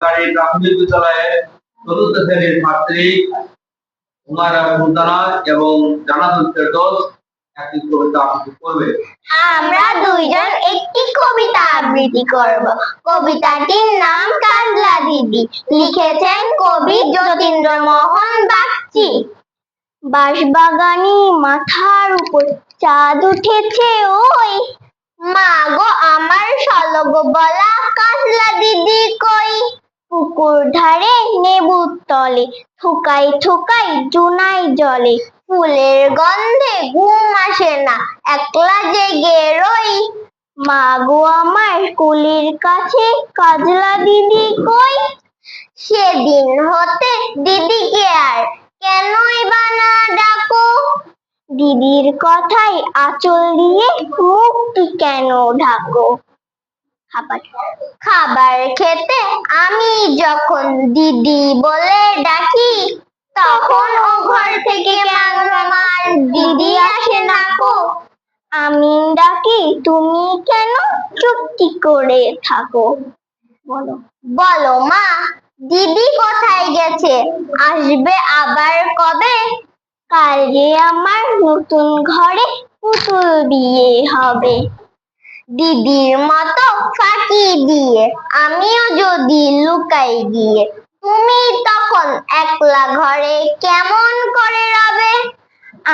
সরকারি প্রাথমিক বিদ্যালয়ে চতুর্থ শ্রেণির ছাত্রী উমারা সুলতানা এবং একটি কবিতা আবৃত্তি করবে। আমরা দুইজন একটি কবিতা আবৃত্তি করব। কবিতাটির নাম কাজলা দিদি। লিখেছেন কবি যতীন্দ্র মোহন বাগচি। বাঁশবাগানি মাথার উপর চাঁদ উঠেছে ওই পুকুর ধারে নেবুর তলে, থুকাই থুকাই জুনাই জলে। ফুলের গন্ধে ঘুম আসে না, একলা জেগে রই। মা গো আমার কুলির কাছে কাজলা দিদি কই? সেদিন হতে দিদিকে আর কেনই বা না ডাকো? দিদির কথাই আঁচল দিয়ে মুখটি কেন ঢাকো? খাবার খাবার খেতে আমি যখন দিদি বলে ডাকি, তখন ও ঘর থেকে আমার দিদি আসে না কো আমি ডাকি, তুমি কেন চুপটি করে থাকো? বলো। বলো মা, দিদি কোথায় গেছে? আসবে আবার কবে? কাল যে আমার নতুন ঘরে পুতুল বিয়ে হবে। দিদির মতো ফাঁকি দিয়ে, আমিও যদি লুকাই গিয়ে, তুমি তখন একলা ঘরে কেমন করে রবে?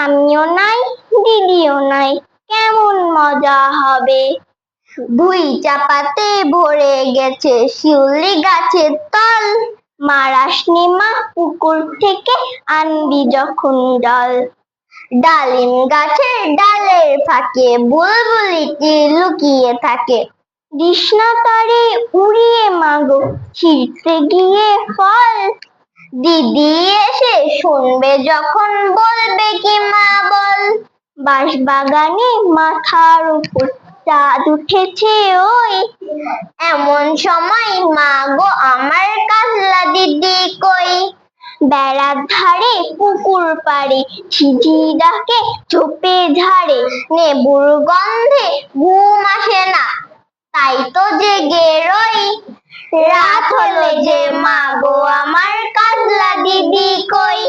আমিও নাই, দিদিও নাই, কেমন মজা হবে? দুই চাপাতে ভরে গেছে শিউলি গাছের তল মারাসনি মা পুকুর থেকে আনবি যখন ডাল ডালিম গাছের ডালের ফাঁকে বুলবুলিটি লুকিয়ে থাকে। কৃষ্ণা তারে উড়িয়ে মাগো ছিঁড়তে গিয়ে ফল। দিদি এসে শুনবে যখন বলবে কি মা বল। বাঁশবাগানে মাথার উপর চাঁদ উঠেছে ওই। এমন সময় মা গো আমার বেড়ার ধারে পুকুর পাড়ে ঝিঝি ডাকে ঝোপে ঝাড়ে, নেবুর গন্ধে ঘুম আসে না। তাই তো জেগে রই। রাত হলে যে মা গো আমার কাজলা দিদি কই।